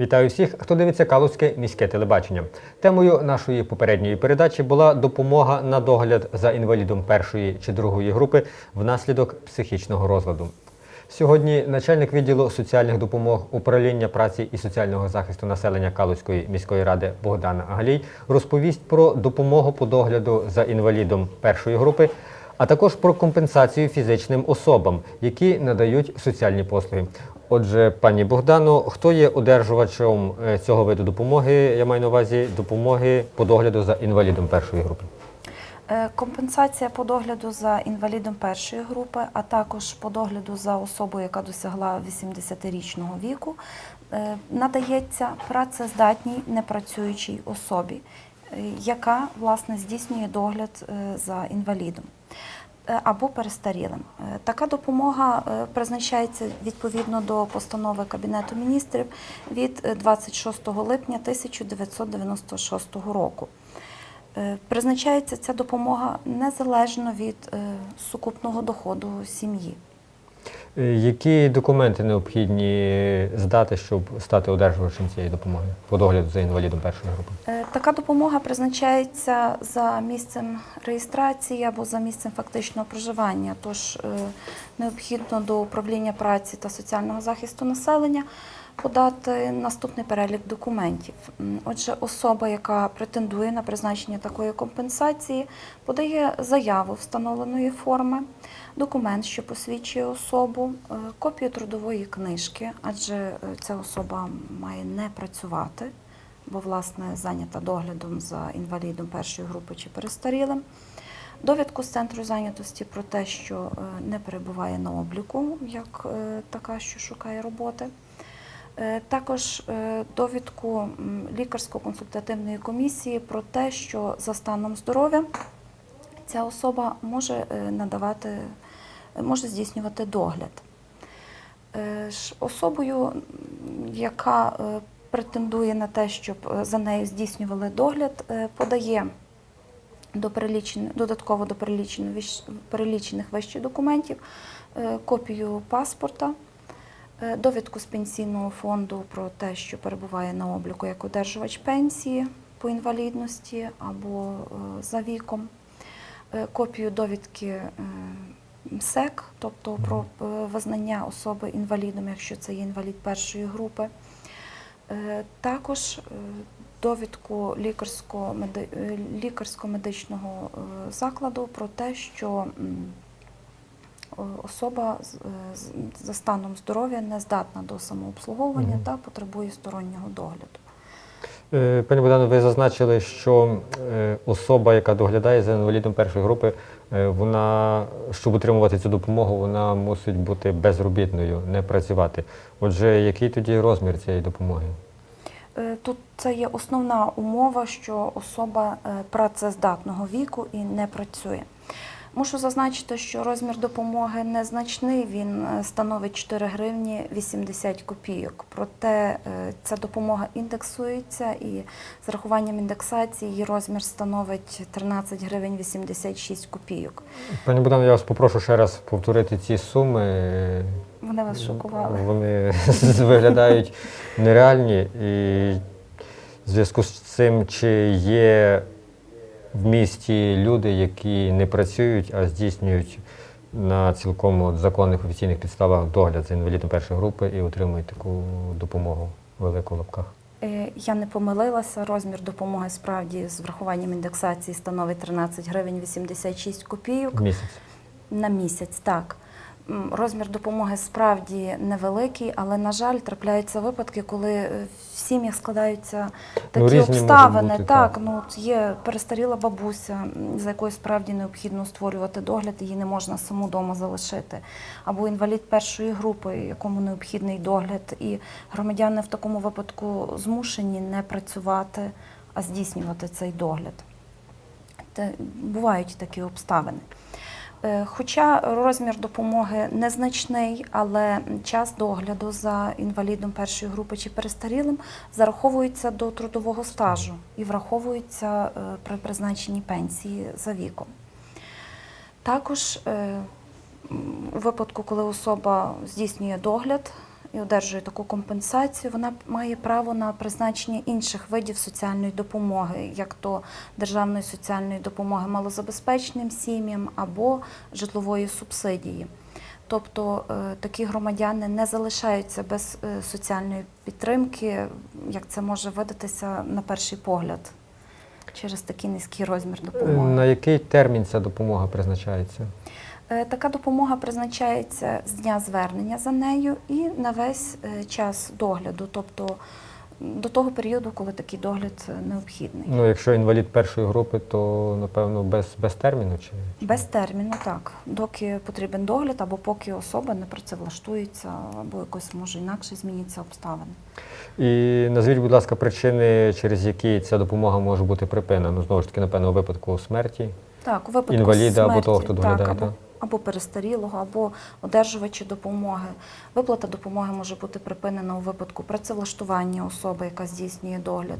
Вітаю всіх, хто дивиться Калузьке міське телебачення. Темою нашої попередньої передачі була допомога на догляд за інвалідом першої чи другої групи внаслідок психічного розладу. Сьогодні начальник відділу соціальних допомог управління праці і соціального захисту населення Калузької міської ради Богдан Галій розповість про допомогу по догляду за інвалідом першої групи, а також про компенсацію фізичним особам, які надають соціальні послуги. Отже, пані Богдану, хто є одержувачем е, цього виду допомоги? Я маю на увазі допомоги по догляду за інвалідом першої групи. Е, Компенсація по догляду за інвалідом першої групи, а також по догляду за особою, яка досягла 80-річного віку, е, надається працездатній непрацюючій особі, яка власне здійснює догляд за інвалідом або перестарілим. Е, Така допомога е, призначається відповідно до постанови Кабінету міністрів від е, 26 липня 1996 року. Е, Призначається ця допомога незалежно від е, сукупного доходу сім'ї. Е, Які документи необхідні здати, щоб стати одержувачем цієї допомоги по догляду за інвалідом першої групи? Е, Така допомога призначається за місцем реєстрації або за місцем фактичного проживання. Тож е, необхідно до управління праці та соціального захисту населення подати наступний перелік документів. Отже, особа, яка претендує на призначення такої компенсації, подає заяву встановленої форми, документ, що посвідчує особу, е, копію трудової книжки, адже е, ця особа має не працювати бо власне зайнята доглядом за інвалідом першої групи чи перестарілим. Довідку з центру зайнятості про те, що е, не перебуває на обліку, як така, що шукає роботи. Також довідку лікарсько-консультативної комісії про те, що за станом здоров'я ця особа може надавати, може здійснювати догляд. Е, Особою, яка е, претендує на те, щоб е, за нею здійснювали догляд, подає до додатково до перелічених вищ- перелічених вище документів копію паспорта, довідку з пенсійного фонду про те, що перебуває на обліку як одержувач пенсії по інвалідності або за віком, копію довідки МСЕК, тобто про е, визнання особи інвалідом, якщо це є інвалід першої групи. Е, Також е, довідку лікарсько- меди- лікарсько-медичного закладу про те, що особа за станом здоров'я не здатна до самообслуговування Мгм. та потребує стороннього догляду. Пані Богдано, ви зазначили, що особа, яка доглядає за інвалідом першої групи, вона, щоб отримувати цю допомогу, вона мусить бути безробітною, не працювати. Отже, який тоді розмір цієї допомоги? Е, Тут це є основна умова, що особа е, працездатного віку і не працює. Мушу зазначити, що розмір допомоги незначний, він е, становить 4 гривні 80 копійок. Проте е, ця допомога індексується і з рахуванням індексації її розмір становить 13 гривень 86 копійок. Пані Богдано, я вас попрошу ще раз повторити ці суми. Вони вас шокували. Вони виглядають нереальні. І в зв'язку з цим, чи є в місті люди, які не працюють, а здійснюють на цілком законних офіційних підставах догляд за інвалідом першої групи і отримують таку допомогу велику в лапках. Е, Я не помилилася. Розмір допомоги справді з врахуванням індексації становить 13 гривень 86 копійок місяць. на місяць. Так. Розмір допомоги справді невеликий, але, на жаль, трапляються випадки, коли е, сім'ях складаються такі різні обставини. бути, так, так. ну є перестаріла бабуся, за якою справді необхідно створювати догляд, її не можна саму вдома залишити. Або інвалід першої групи, якому необхідний догляд, і громадяни в такому випадку змушені не працювати, а здійснювати цей догляд. Бувають такі обставини. Е, Хоча розмір допомоги незначний, але час догляду за інвалідом першої групи чи перестарілим зараховується до трудового стажу і враховується е, при призначенні пенсії за віком. Також е, у випадку, коли особа здійснює догляд і одержує таку компенсацію, вона має право на призначення інших видів соціальної допомоги, як то державної соціальної допомоги малозабезпеченим сім'ям або житлової субсидії. Тобто е, такі громадяни не залишаються без е, соціальної підтримки, як це може видатися на перший погляд, через такий низький розмір допомоги. На який термін ця допомога призначається? Е, Така допомога призначається з дня звернення за нею і на весь е, час догляду, тобто до того періоду, коли такий догляд е, необхідний. Ну, якщо інвалід першої групи, то напевно без, без терміну чи Без терміну, так. Доки потрібен догляд, або поки особа не працевлаштується, або якось може інакше зміняться обставини. І назвіть, будь ласка, причини, через які ця допомога може бути припинена. Ну, знову ж таки, напевно, у випадку смерті. Так, у випадку Інваліда або того, хто доглядає, так, або? Або перестарілого, або одержувачі допомоги. Виплата допомоги може бути припинена у випадку працевлаштування особи, яка здійснює догляд,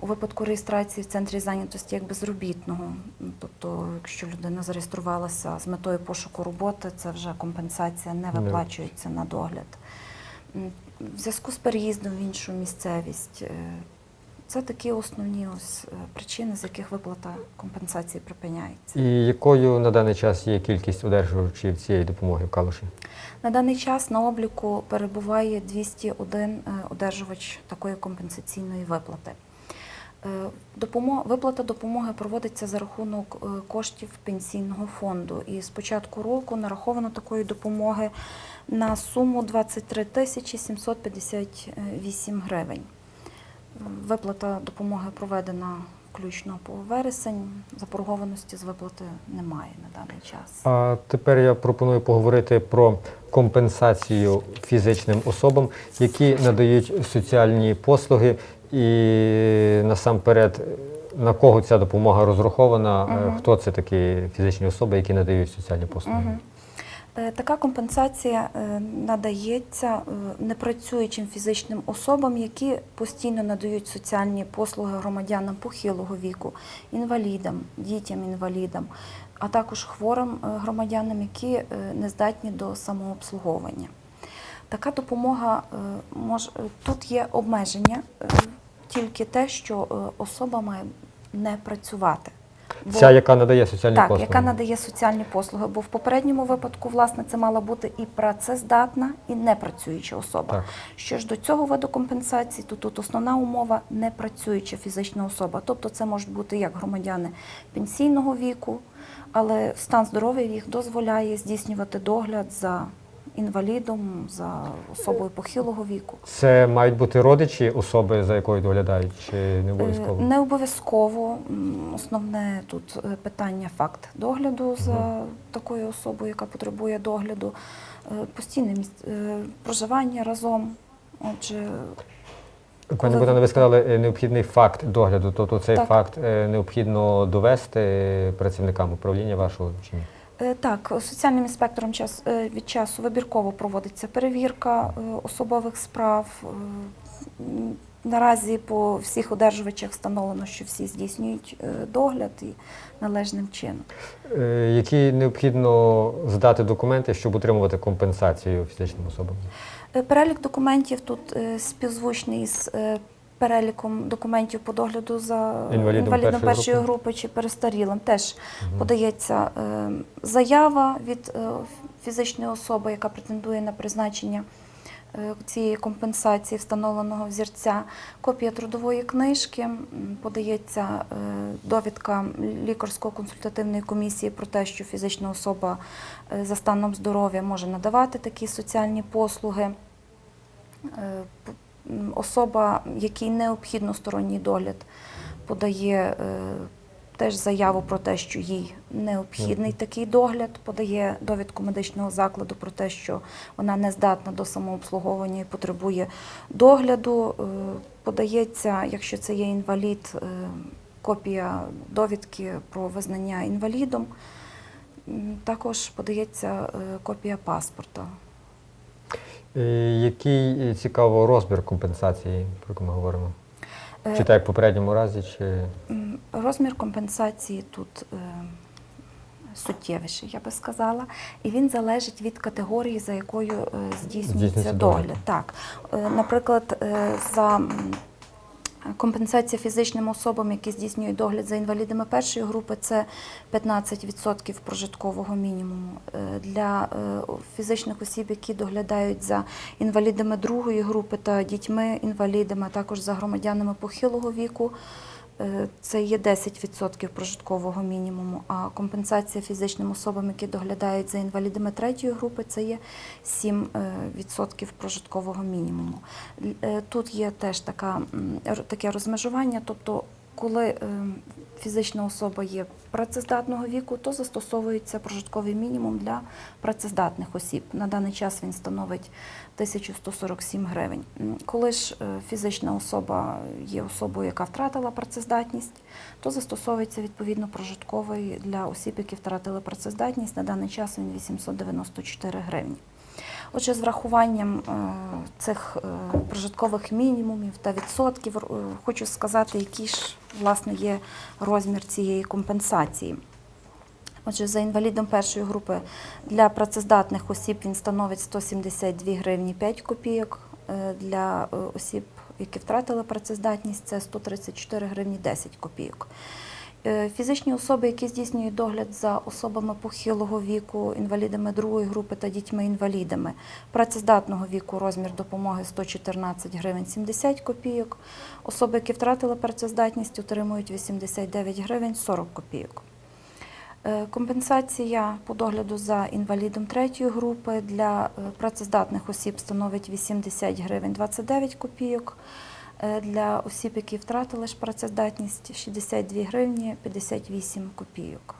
у випадку реєстрації в центрі зайнятості як безробітного. Тобто, якщо людина зареєструвалася з метою пошуку роботи, це вже компенсація не Не. виплачується на догляд. В зв'язку з переїздом в іншу місцевість. Це такі основні ось е, причини, з яких виплата компенсації припиняється. І якою на даний час є кількість одержувачів цієї допомоги в Калуші? На даний час на обліку перебуває 201 е, одержувач такої компенсаційної виплати. Е, Виплата допомоги проводиться за рахунок коштів пенсійного фонду. І з початку року нараховано такої допомоги на суму 23 тисячі 758 гривень. Виплата допомоги проведена включно по вересень. Заборгованості з виплати немає на даний час. А тепер я пропоную поговорити про компенсацію фізичним особам, які надають соціальні послуги, і насамперед на кого ця допомога розрахована, Мгм. хто це такі фізичні особи, які надають соціальні послуги. Мгм. Е, Така компенсація е, надається е, непрацюючим фізичним особам, які постійно надають соціальні послуги громадянам похилого віку, інвалідам, дітям-інвалідам, а також хворим громадянам, які не здатні до самообслуговування. Така допомога може тут є обмеження, тільки те, що особа має не працювати. Бо- Ця, яка надає соціальні так, послуги. яка надає соціальні послуги. Бо в попередньому випадку, власне, це мала бути і працездатна, і непрацююча особа. Так. Що ж до цього виду компенсації, то тут основна умова непрацююча фізична особа. Тобто це можуть бути як громадяни пенсійного віку, але стан здоров'я їх дозволяє здійснювати догляд за інвалідом, за особою похилого віку. Це мають бути родичі особи, за якою доглядають, чи не обов'язково? Е, Не обов'язково. Основне тут е, питання факт догляду за такою особою, яка потребує догляду, Е, постійне місць- е, проживання разом. Отже, Пані Богдане, ви- сказали необхідний факт догляду. Тобто цей Так. факт необхідно довести працівникам управління вашого чи ні? Е, так, соціальним інспектором час е, від часу вибірково проводиться перевірка е, особових справ. Наразі по всіх одержувачах встановлено, що всі здійснюють догляд і належним чином. Які необхідно здати документи, щоб отримувати компенсацію фізичним особам? Перелік документів тут співзвучний з переліком документів по догляду за Інвалідом першої першої групи. групи чи перестарілим. Теж подається е, заява від е, фізичної особи, яка претендує на призначення е, цієї компенсації встановленого взірця, копія трудової книжки, подається е, довідка лікарсько-консультативної комісії про те, що фізична особа е, за станом здоров'я може надавати такі соціальні послуги. Особа, якій необхідно сторонній догляд, подає е, теж заяву про те, що їй необхідний такий догляд, подає довідку медичного закладу про те, що вона не здатна до самообслуговування і потребує догляду. Е, Подається, якщо це є інвалід, е, копія довідки про визнання інвалідом. Також подається копія паспорта. Е, Який е, цікаво розмір компенсації, про яку ми говоримо? Е, Чи так в попередньому разі, чи Розмір компенсації тут суттєвіший, я би сказала, і він залежить від категорії, за якою здійснюється Здійснюється догляд. догляд. Так, наприклад, за компенсація фізичним особам, які здійснюють догляд за інвалідами першої групи, це 15% прожиткового мінімуму. Е, Для е, фізичних осіб, які доглядають за інвалідами другої групи та дітьми-інвалідами, а також за громадянами похилого віку. Е, Це є 10% прожиткового мінімуму, а компенсація фізичним особам, які доглядають за інвалідами третьої групи, це є 7% прожиткового мінімуму. Е, Тут є теж така, таке розмежування, тобто коли е, фізична особа є працездатного віку, то застосовується прожитковий мінімум для працездатних осіб. На даний час він становить 1147 гривень. Коли ж е, фізична особа є особою, яка втратила працездатність, то застосовується відповідно прожитковий для осіб, які втратили працездатність. На даний час він 894 гривні. Отже, з врахуванням е, цих е, прожиткових мінімумів та відсотків, е, хочу сказати, який ж власне є розмір цієї компенсації. Отже, за інвалідом першої групи для працездатних осіб він становить 172 гривні 5 копійок. Для осіб, які втратили працездатність, це 134 гривні 10 копійок. Е, Фізичні особи, які здійснюють догляд за особами похилого віку, інвалідами другої групи та дітьми-інвалідами, працездатного віку розмір допомоги 114 гривень 70 копійок. Особи, які втратили працездатність, отримують 89 гривень 40 копійок. Е, Компенсація по догляду за інвалідом третьої групи для е, працездатних осіб становить 80 гривень 29 копійок. Е, Для осіб, які втратили ж працездатність, 62 гривні 58 копійок.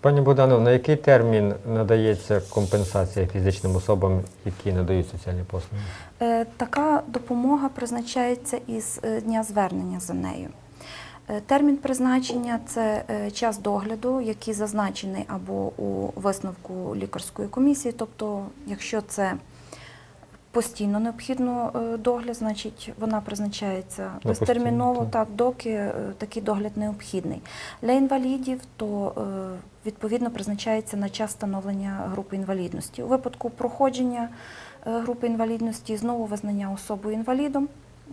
Пані Богдано, на який термін надається компенсація фізичним особам, які надають соціальні послуги? Е, Така допомога призначається із е, дня звернення за нею. Термін призначення це час догляду, який зазначений або у висновку лікарської комісії. Тобто, якщо це постійно необхідно е, догляд, значить вона призначається безтерміново, так, доки е, такий догляд необхідний. Для інвалідів то е, відповідно призначається на час встановлення групи інвалідності. У випадку проходження групи інвалідності знову визнання особою інвалідом.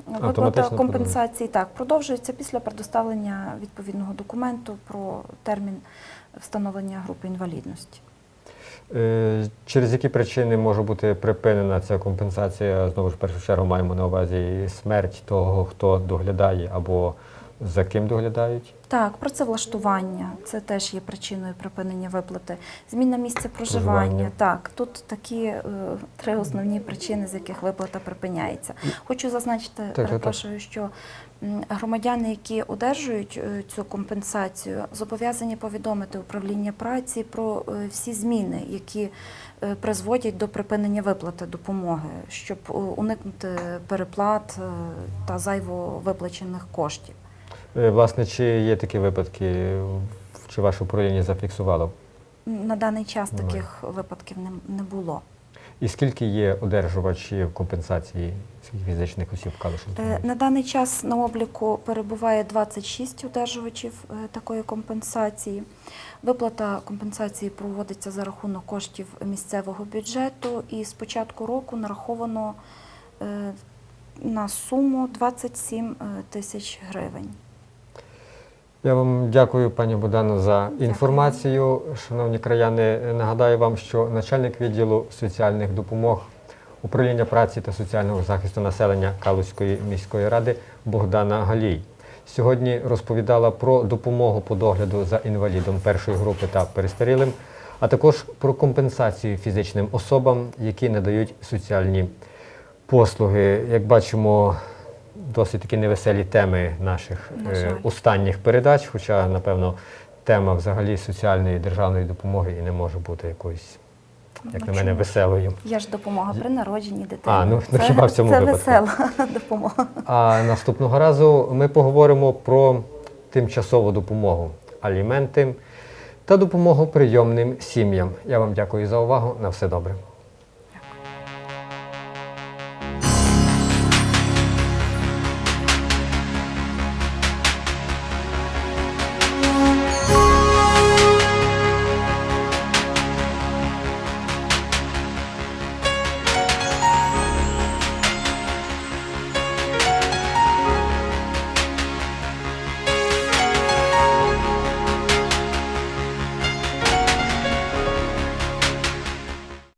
Виплата компенсації так продовжується після предоставлення відповідного документу про термін встановлення групи інвалідності. Е, Через які причини може бути припинена ця компенсація? Знову ж в першу чергу маємо на увазі смерть того, хто доглядає або за ким доглядають. Так, працевлаштування це теж є причиною припинення виплати. Зміна місця проживання. Проживання. Так, тут такі е, три основні причини, з яких виплата припиняється. Хочу зазначити, так. перепрошую, що м, громадяни, які одержують е, цю компенсацію, зобов'язані повідомити управління праці про е, всі зміни, які е, призводять до припинення виплати допомоги, щоб уникнути переплат та зайво виплачених коштів. Власне, чи є такі випадки, чи ваше управління зафіксувало? На даний час таких випадків не було. І скільки є одержувачів компенсації фізичних осіб в Калуші? Е, На даний час на обліку перебуває 26 одержувачів е, такої компенсації. Виплата компенсації проводиться за рахунок коштів місцевого бюджету і з початку року нараховано е, на суму 27 е, тисяч гривень. Я вам дякую, пані Богдано, за інформацію. Шановні краяни, нагадаю вам, що начальник відділу соціальних допомог управління праці та соціального захисту населення Калузької міської ради Богдана Галій сьогодні розповідала про допомогу по догляду за інвалідом першої групи та перестарілим, а також про компенсацію фізичним особам, які надають соціальні послуги. Як бачимо, досить такі невеселі теми наших е, останніх передач, хоча, напевно, тема взагалі соціальної державної допомоги і не може бути якоюсь, як Ну, на мене, веселою. Є ж допомога при народженні дитини. А, ну, ну, це, хіба в цьому це випадку? весела допомога. А наступного разу ми поговоримо про тимчасову допомогу, аліменти та допомогу прийомним сім'ям. Я вам дякую за увагу. На все добре.